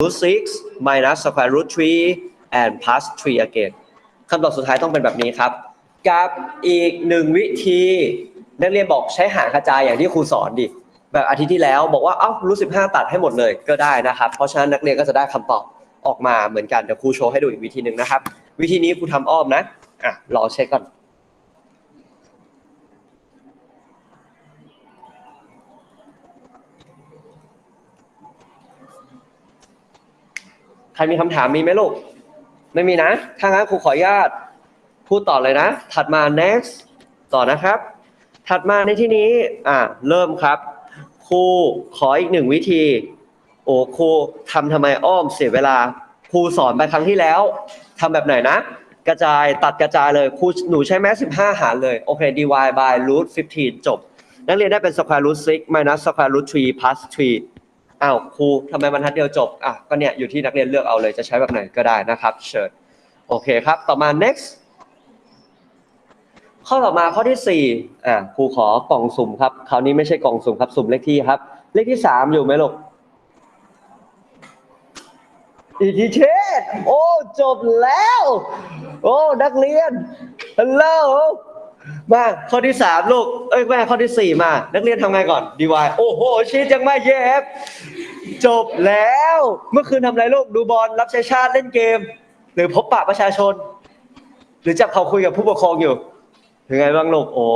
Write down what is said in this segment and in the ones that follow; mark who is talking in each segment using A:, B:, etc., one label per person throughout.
A: root 6 minus square root 3 and plus 3 again คำตอบสุดท้ายต้องเป็นแบบนี้ครับ กับอีกหนึ่งวิธี นักเรียนบอกใช้หารกระจายอย่างที่ครูสอนดิ แบบอาทิตย์ที่แล้วบอกว่า เอ้ารู้15ตัดให้หมดเลยก็ได้นะครับ เพราะฉะนั้นนักเรียนก็จะได้คำตอบออกมาเหมือนกัน เดี๋ยวครูโชว์ให้ดูอีกวิธีหนึ่งนะครับ วิธีนี้ครูทำอ้อมนะ อะรอเช็คก่อน ใครมีคำถามมีไหมลูก ไม่มีนะ ถ้างั้นครูขออนุญาตพูดต่อเลยนะ ถัดมา next ต่อนะครับ ถัดมาในที่นี้ อ่า เริ่มครับ ครูขออีกหนึ่งวิธี โอ้ครูทำทำไมอ้อมเสียเวลา ครูสอนไปครั้งที่แล้วทำแบบไหนนะ กระจายตัดกระจายเลย ครูหนูใช้แม้15 หารเลย โอเค dy by root 15 จบ นักเรียนได้เป็น square root 6 minus square root 3 plus 3 อ้าวครูทำไมบรรทัดเดียวจบอะก็เนี่ยอยู่ที่นักเรียนเลือกเอาเลยจะใช้แบบไหนก็ได้นะครับเชิญโอเคครับ ต่อมา next ข้อต่อมาข้อที่4อะครูขอกล่องสุ่มครับคราวนี้ไม่ใช่กล่องสุ่มครับสุ่มเลขที่ครับ เลขที่ 3 อยู่ไหมลูกอิทธิเชษโอ้จบแล้ว โอ้นักเรียนฮัลโหล มาข้อที่3ลูกเอ้ยแม่ข้อที่4มา นักเรียนทำไงก่อนดีวายโอ้โหชีตยังไม่เย็บจบแล้ว เมื่อคืนทำอะไรลูกดูบอลรับใช้ชาติเล่นเกม หรือพบปะประชาชน หรือจับเขาคุยกับผู้ปกครองอยู่ยังไงบ้างลูกโอ้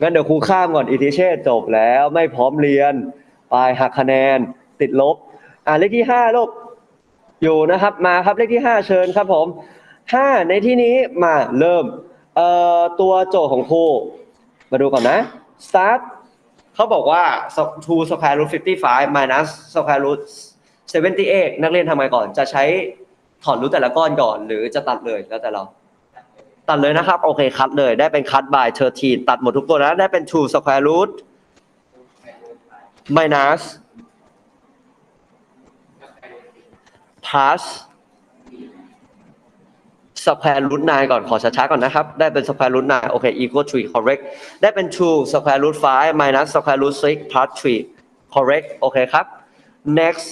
A: งั้นเดี๋ยวครูข้ามก่อนอิทิเชษจบแล้วไม่พร้อมเรียนไปหักคะแนน ติดลบ อ่าเลขที่ห้าลูกอยู่นะครับ มาครับเลขที่ห้าเชิญครับผมห้าในที่นี้มาเริ่ม เอ่อตัวโจทย์ของครูมาดูก่อนนะ start เขาบอกว่า2 square root 55 minus square root 78 นักเรียนทำไงก่อนจะใช้ถอนรูทแต่ละก้อนก่อน หรือจะตัดเลยแล้วแต่เรา ตัดเลยนะครับ โอเคคัดเลยได้เป็น cut by 13 ตัดหมดทุกตัวนะ ได้เป็น2 square root minus plus square root 9ก่อนขอช้าๆก่อนนะครับ ได้เป็น square root 9โอเค equal 3 correct ได้เป็น2 square root 5 minus square root 6 plus 3 correct โอเคครับ next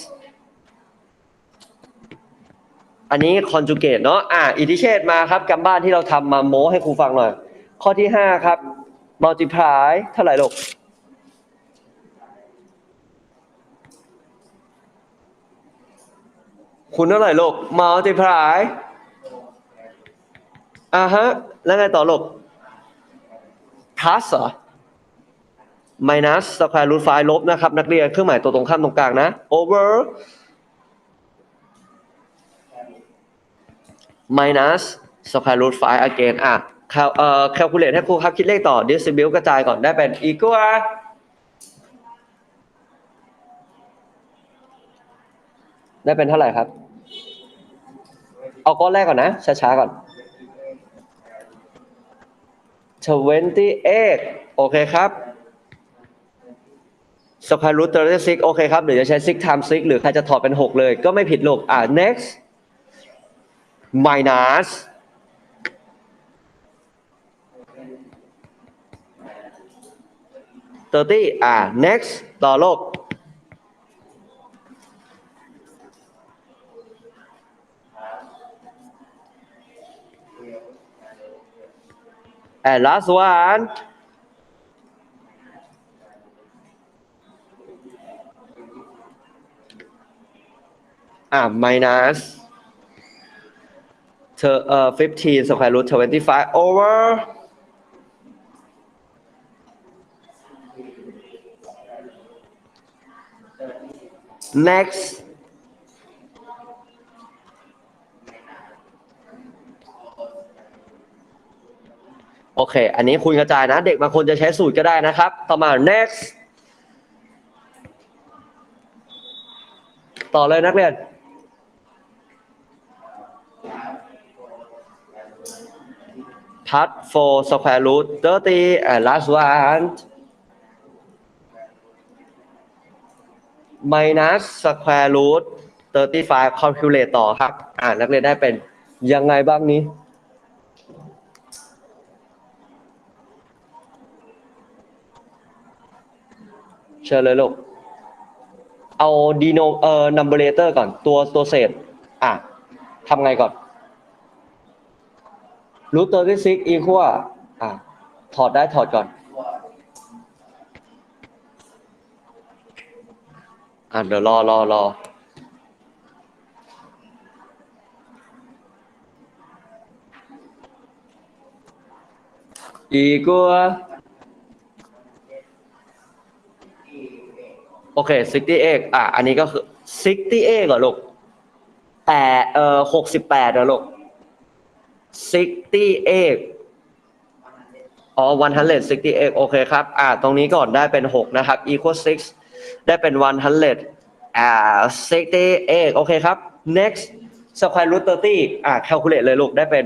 A: อันนี้ conjugate เนาะอ่าอิทธิเชษมาครับกำบ้านที่เราทำมาโม้ให้ครูฟังหน่อย ข้อที่5ครับ multiply เท่าไหร่ลูกคุณเท่าไหร่ลูก multiply อ่าฮะ แล้วไงต่อลูก plus เหรอ minus square root 5ลบนะครับ นักเรียนเครื่องหมายตัวตรงข้ามตรงกลางนะ over minus square root 5 again อะ cal เอ่อ calculate ให้ครูครับคิดเลขต่อ distribute กระจายก่อนได้เป็น equal ได้เป็นเท่าไหร่ครับ เอาก้อนแรกก่อนนะ ช้าๆก่อน 28 โอเคครับ square root 36โอเคครับหรือจะใช้6 times 6หรือใครจะถอดเป็น 6 เลย ก็ไม่ผิดลูกอ่า next minus 30อ่า next ต่อโลก and last one อ่า minus เธอเอ่อ15 square root 25 over next โอเค อันนี้คุณกระจายนะ เด็กบางคนจะใช้สูตรก็ได้นะครับ ต่อมา next ต่อเลยนักเรียน part 4 square root 30 and last one minus square root 35 calculate ต่อครับ อ่านักเรียนได้เป็นยังไงบ้างนี้ เชิญเลยลูก เอา deno เอ่อ numerator ก่อนตัวตัวเศษ อะทำไงก่อน root 36 equal อะถอดได้ถอดก่อน อะเดี๋ยวรอรอรอ equal โอเค 68 อะ อันนี้ก็คือ 68เหรอลูกแต่เอ่อ68เหรอลูก68อ๋อ168โอเคครับ อะ ตรงนี้ก่อนได้เป็น 6 นะครับ equal 6 ได้เป็น 100อ่า68โอเคครับ next square root 30อะ calculate เลยลูก ได้เป็น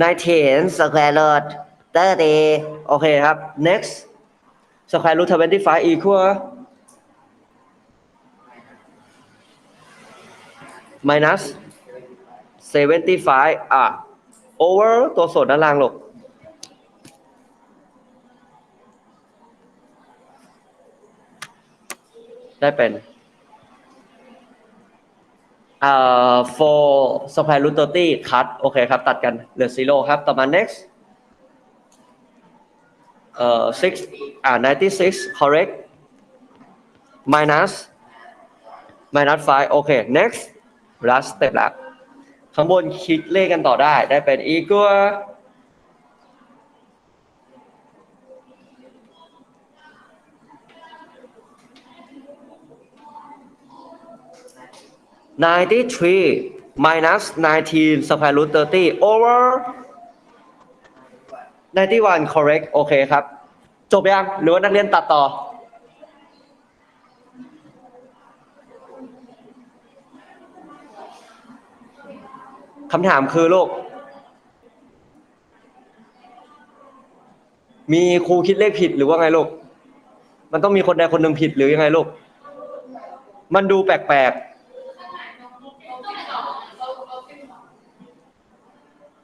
A: 19 square root 30โอเคครับ next square root 25 equal minus 75 อะ over ตัวส่วนด้านล่างลูกได้เป็นเอ่อ for square root 30 cut โอเคครับ ตัดกันเหลือ zero ครับ ต่อมา next เอ่อ six อ่า96 correct minus minus five โอเค next last step ละข้างบนคิดเลขกันต่อได้ ได้เป็น equal 93 minus 19 square root 30 over 91 correct โอเคครับ จบยัง หรือว่านักเรียนตัดต่อ คำถามคือลูก มีครูคิดเลขผิดหรือว่าไงลูก มันต้องมีคนใดคนหนึ่งผิดหรือยังไงลูก มันดูแปลกๆ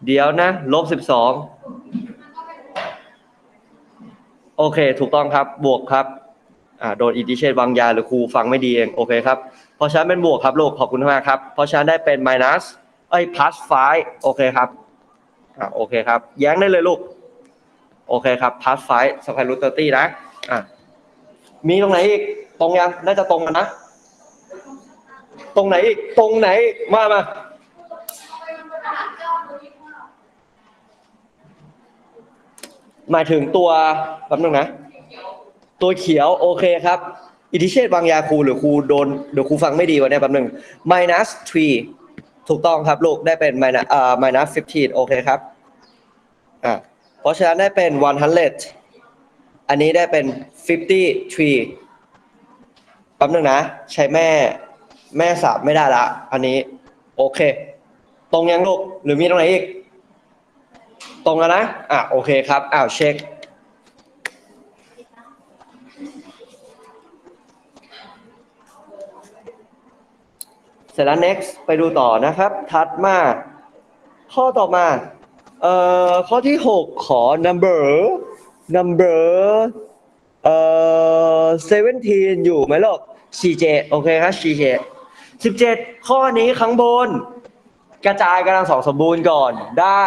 A: เดี๋ยวนะ ลบสิบสอง โอเค ถูกต้องครับบวกครับอ่าโดนอิทิเชตวางยาหรือครูฟังไม่ดีเองโอเคครับเพราะฉะนั้นเป็นบวกครับลูกขอบคุณมากครับเพราะฉะนั้นได้เป็น minus เอ้ย plus 5โอเคครับอ่าโอเคครับ แย้งได้เลยลูกโอเคครับ plus 5 square root 30นะอ่ามีตรงไหนอีกตรงยังน่าจะตรงกันนะ ตรงไหนอีกตรงไหนมามา หมายถึงตัวแป๊บนึงนะ ตัวเขียวโอเคครับ อิทธิเชษบางยาครูหรือครูโดนเดี๋ยวครูฟังไม่ดีวันนี้แป๊บนึง minus 3ถูกต้องครับลูกได้เป็น minus อ่า minus 15โอเคครับอ่าเพราะฉะนั้นได้เป็น100อันนี้ได้เป็น53แป๊บนึงนะ ใช้แม่แม่สามไม่ได้ละ อันนี้ โอเค ตรงยังลูกหรือมีตรงไหนอีก ตรงแล้วนะ อะโอเคครับ อ้าวเช็ค เสร็จแล้ว next ไปดูต่อนะครับถัดมา ข้อต่อมา เอ่อ ข้อที่ 6 ขอ number number เอ่อ17อยู่ไหมลูก47โอเคครับ47 17ข้อนี้ข้างบน กระจายกำลังสองสมบูรณ์ก่อนได้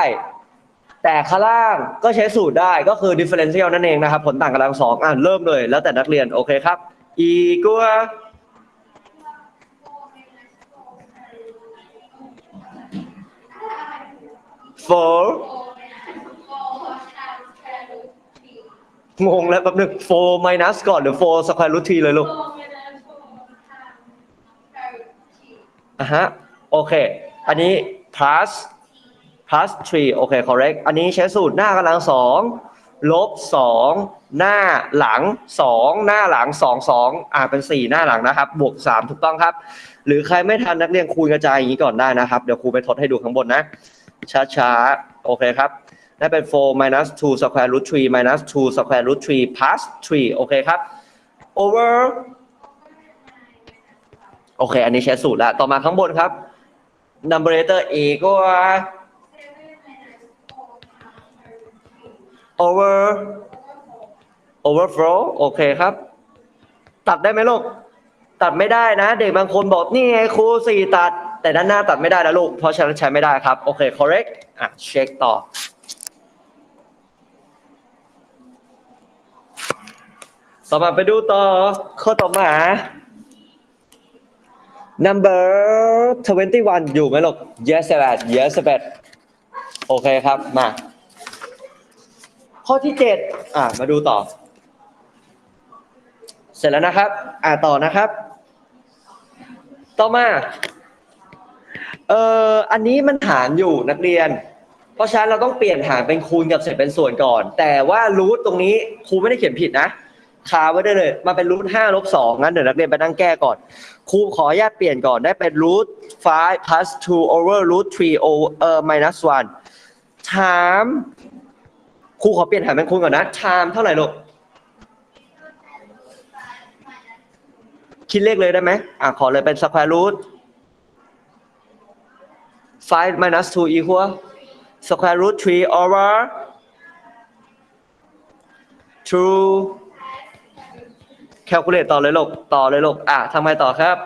A: แต่ข้างล่างก็ใช้สูตรได้ก็คือ differential นั่นเองนะครับ ผลต่างกำลังสองอะเริ่มเลย แล้วแต่นักเรียน โอเคครับ equal four งงแล้วแป๊บนึง four minus ก่อนหรือ four square root t เลยลูกอะฮะ โอเค อันนี้ plus plus 3 โอเค correct อันนี้ใช้สูตรหน้ากำลังสองลบสองหน้าหลังสองหน้าหลังสองสองอ่าเป็นสี่หน้าหลังนะครับ บวกสามถูกต้องครับ หรือใครไม่ทันนักเรียนคูณกระจายอย่างนี้ก่อนได้นะครับ เดี๋ยวครูไปทดให้ดูข้างบนนะ ช้าๆ โอเคครับได้เป็น4 minus 2 square root 3 minus 2 square root 3 plus 3 โอเคครับ over โอเค อันนี้ใช้สูตรแล้ว ต่อมาข้างบนครับ numerator a ก็ over overflow โอเคครับ ตัดได้ไหมลูก ตัดไม่ได้นะ เด็กบางคนบอกนี่ไงครูสี่ตัด แต่ด้านหน้าตัดไม่ได้นะลูก เพราะฉะนั้นใช้ไม่ได้ครับ โอเค correct อะเช็คต่อต่อมาไปดูต่อ ข้อต่อมา number 21 อยู่ไหมลูก yes 8 yes 8โอเคครับ มา ข้อที่7อะมาดูต่อ เสร็จแล้วนะครับ อ่าต่อนะครับ ต่อมาเอ่ออันนี้มันหารอยู่นักเรียน เพราะฉะนั้นเราต้องเปลี่ยนหารเป็นคูณกับเศษเป็นส่วนก่อน แต่ว่ารูทตรงนี้ครูไม่ได้เขียนผิดนะคาไว้ได้เลย มาเป็นรูทห้าลบสองงั้นเดี๋ยวนักเรียนไปนั่งแก้ก่อน ครูขออนุญาตเปลี่ยนก่อนได้เป็นรูท five plus two over root three over เอ่อ minus one time ครูขอเปลี่ยนหารเป็นคูณก่อนนะ time เท่าไหร่ลูก คิดเลขเลยได้ไหมอะขอเลยเป็น square root 5 minus 2 equal square root 3 over 2 calculate ต่อเลยลูก ต่อเลยลูก อะทำไมต่อครับ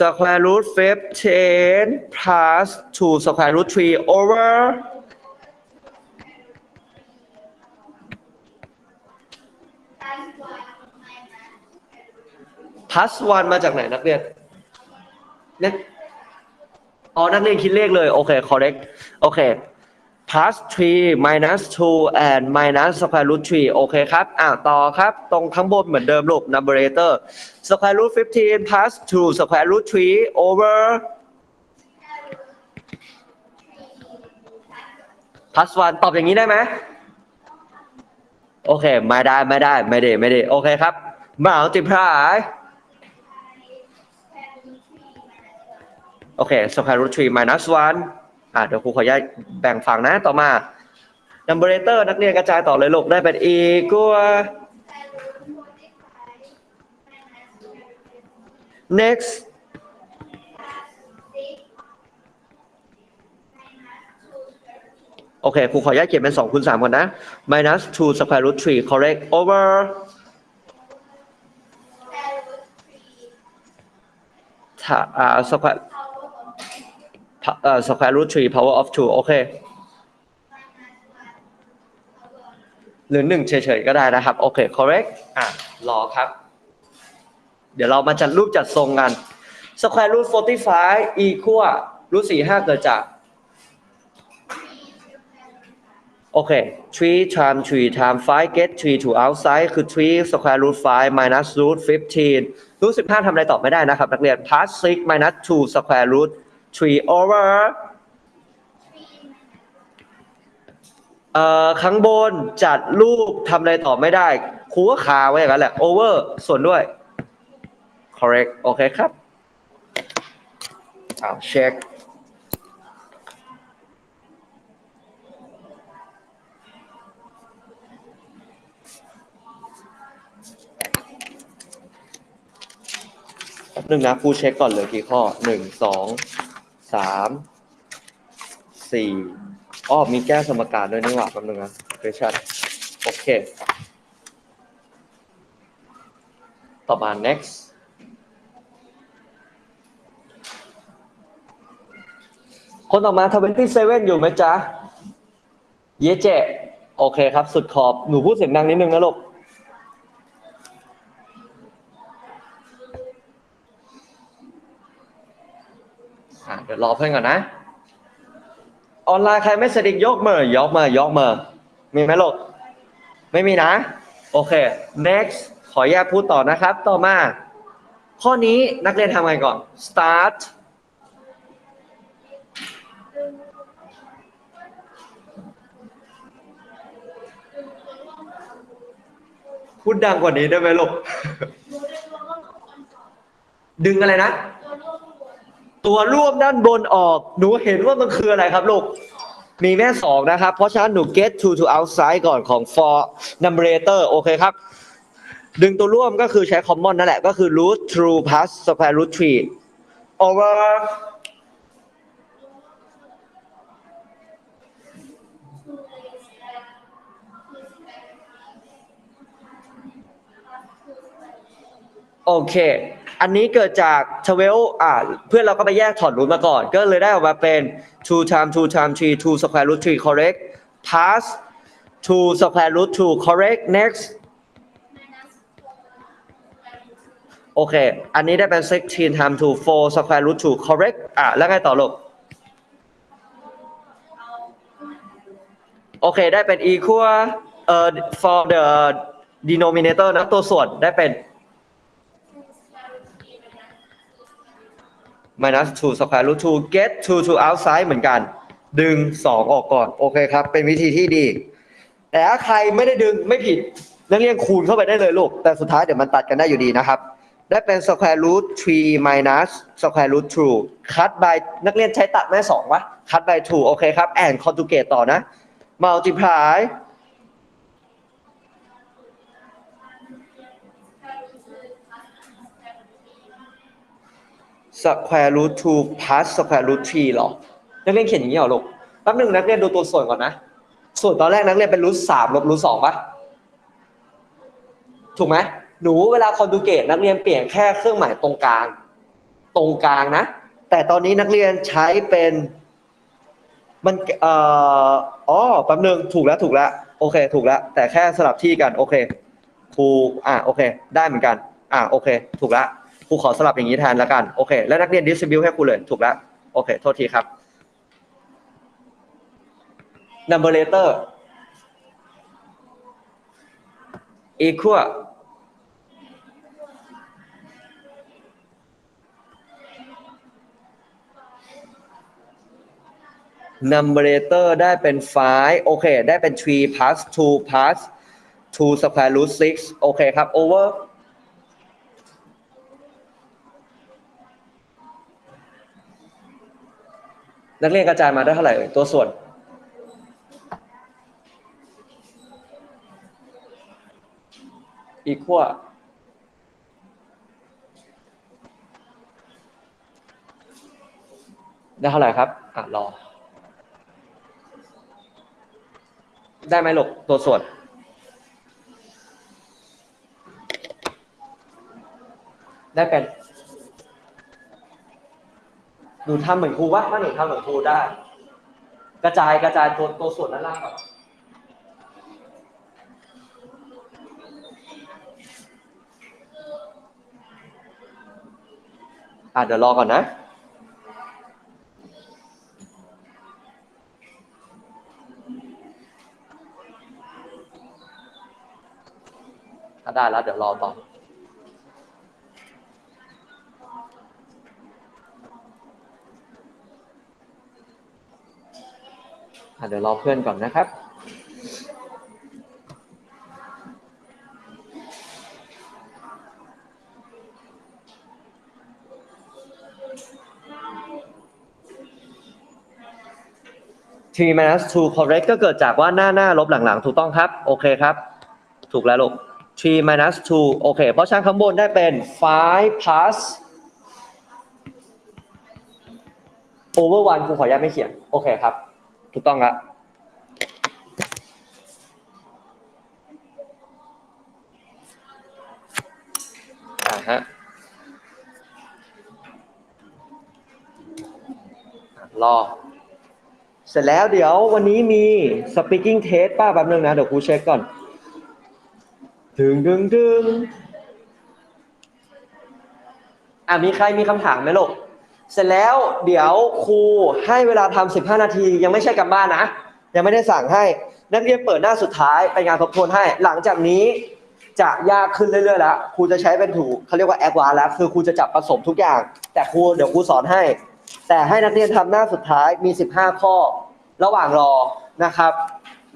A: square root 15 plus 2 square root 3 over พ plus 1 มาจากไหนนักเรียนเนี่ยอ๋อ นักเรียนคิดเลขเลย โอเค correct โอเค plus three minus two and minus square root three โอเคครับ อ่าต่อครับ ตรงข้างบนเหมือนเดิมลูก numerator square root fifteen plus two square root three over plus one ตอบอย่างนี้ได้ไหมโอเค ไม่ได้ไม่ได้ ไม่ได้ ไม่ได้ โอเคครับ multiply โอเค square root 3 minus 1 อะเดี๋ยวครูขออนุญาตแบ่งฝั่งนะต่อมา numerator นักเรียนกระจายต่อเลยลูกได้เป็น equal next โอเคครูขออนุญาตเขียนเป็น2คูณ3ก่อนนะ minus 2 square root 3 correct over ถ้าอ่า square เอ่อ square root 3 power of 2 โอเค หรือหนึ่งเฉยๆก็ได้นะครับ โอเค correct อะรอครับ เดี๋ยวเรามาจัดรูปจัดทรงกัน square root 45 equal root 45 เกิดจาก โอเค3 times 3 times 5 get 3 to outside คือ3 square root 5 minus root 15 root 15ทำอะไรตอบไม่ได้นะครับ นักเรียน plus 6 minus 2 square root 3 over เอ่อข้างบนจัดรูปทำอะไรต่อไม่ได้ครูก็คาไว้อย่างนั้นแหละ over ส่วนด้วย correct โอเคครับอ้าเช็คหนึ่งนะครูเช็คก่อนเลยกี่ข้อหนึ่งสอง สามสี่อ้อมีแก้สมการด้วยนี่หว่าแป๊บนึงนะเฟชั่นโอเค ต่อมา next คนต่อมาทเวนตี้เซเว่นอยู่ไหมจ๊ะ เยเจ โอเคครับ สุดขอบ หนูพูดเสียงดังนิดนึงนะลูก อะเดี๋ยวรอเพื่อนก่อนนะ ออนไลน์ใครไม่สนิทยกมือยกมือยกมือมีไหมลูกไม่มีนะ โอเค next ขอแยกพูดต่อนะครับ ต่อมา ข้อนี้นักเรียนทำไงก่อน start พูดดังกว่านี้ได้ไหมลูก ดึงอะไรนะ ตัวร่วมด้านบนออก หนูเห็นว่ามันคืออะไรครับลูก มีแม่สองนะครับ เพราะฉะนั้นหนู get to to outside ก่อนของ for numerator โอเคครับ ดึงตัวร่วมก็คือใช้ common นั่นแหละ ก็คือ root through plus square root 3 over okay อันนี้เกิดจากทเวลอ่าเพื่อนเราก็ไปแยกถอดรูทมาก่อน ก็เลยได้ออกมาเป็น two times two times three two square root three correct pass two square root two correct next โอเค อันนี้ได้เป็น16 time two four square root two correct อะแล้วไงต่อลูกโอเค ได้เป็น equal เอ่อ for the denominator นะตัวส่วนได้เป็น minus 2 square root 2 get 2 to outside เหมือนกัน ดึง 2 ออกก่อน โอเคครับ เป็นวิธีที่ดี แต่ถ้าใครไม่ได้ดึงไม่ผิดนักเรียนคูณเข้าไปได้เลยลูก แต่สุดท้ายเดี๋ยวมันตัดกันได้อยู่ดีนะครับ ได้เป็น square root 3 minus square root 2 cut by นักเรียนใช้ตัดแม่2วะ cut by 2 โอเคครับ and conjugate ต่อนะ multiply square root 2 plus square root 3หรอ นักเรียนเขียนอย่างนี้เหรอลูกแป๊บหนึงนักเรียนดูตัวส่วนก่อนนะ ส่วนตอนแรกนักเรียนเป็นรูทสามลบรูทสองปะถูกไหมหนูเวลาคอนดูเกตนักเรียนเปลี่ยนแค่เครื่องหมายตรงกลาง ตรงกลางนะ แต่ตอนนี้นักเรียนใช้เป็นมันเอ่ออ๋อแป๊บหนึงถูกแล้วถูกแล้วโอเค ถูกแล้วแต่แค่สลับที่กัน โอเคครูอะโอเค ได้เหมือนกัน อะโอเค ถูกแล้ว ครูขอสลับอย่างนี้แทนแล้วกันโอเค แล้วนักเรียนดิสติบิวให้ครูเลยถูกแล้วโอเค โทษทีครับ numerator equal numerator ได้เป็น5โอเค ได้เป็น3 plus 2 plus 2 square root 6โอเคครับ over นักเรียนกระจายมาได้เท่าไหร่เอ่ยตัวส่วน equal ได้เท่าไหร่ครับอะรอ ได้ไหมลูกตัวส่วนได้เป็น นูทำเหมือนครูวะถ้าหนูทำเหมือนครูได้ กระจายกระจายตัวตัวส่วนด้านล่างก่อนอะเดี๋ยวรอก่อนนะถ้าได้แล้วเดี๋ยวรอต่อ เดี๋ยวรอเพื่อนก่อนนะครับ3 minus 2 correct ก็เกิดจากว่าหน้าหน้าลบหลังๆ ถูกต้องครับ โอเคครับ ถูกแล้วลูก3 minus 2 โอเค เพราะฉะนั้นข้างบนได้เป็น5 plus over 1ครูขออนุญาตไม่เขียน โอเคครับ ถูกต้องละอ่าฮะรอ เสร็จแล้วเดี๋ยววันนี้มี speaking test ป้าแป๊บนึงนะ เดี๋ยวครูเช็คก่อน ถึงดึงดึงอะมีใครมีคำถามไหมลูก เสร็จแล้วเดี๋ยวครูให้เวลาทำ15 นาที ยังไม่ใช่กันบ้านนะ ยังไม่ได้สั่งให้ นักเรียนเปิดหน้าสุดท้ายเป็นงานทบทวนให้ หลังจากนี้จะยากขึ้นเรื่อยๆแล้วครูจะใช้เป็นถูกเขาเรียกว่าแอ v วาแล้วคือครูจะจับผสมทุกอย่าง แต่ครูเดี๋ยวครูสอนให้ แต่ให้นักเรียนทำหน้าสุดท้ายมี 15 ข้อ ระหว่างรอนะครับ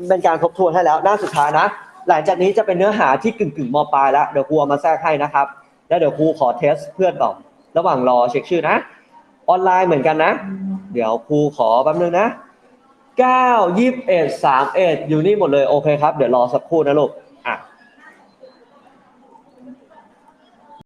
A: เป็นการทบทวนให้แล้วหน้าสุดท้ายนะ หลังจากนี้จะเป็นเนื้อหาที่กึ่งกึ่งมปลายแล้วเดี๋ยวครูมาแทรกให้นะครับ แล้วเดี๋ยวครูขอเทสเพื่อนต่อระหว่างรอเช็คชื่อนะ ออนไลน์เหมือนกันนะ เดี๋ยวครูขอแป๊บนึงนะ 9 21 31 อยู่นี่หมดเลย โอเคครับ เดี๋ยวรอสักครู่นะลูก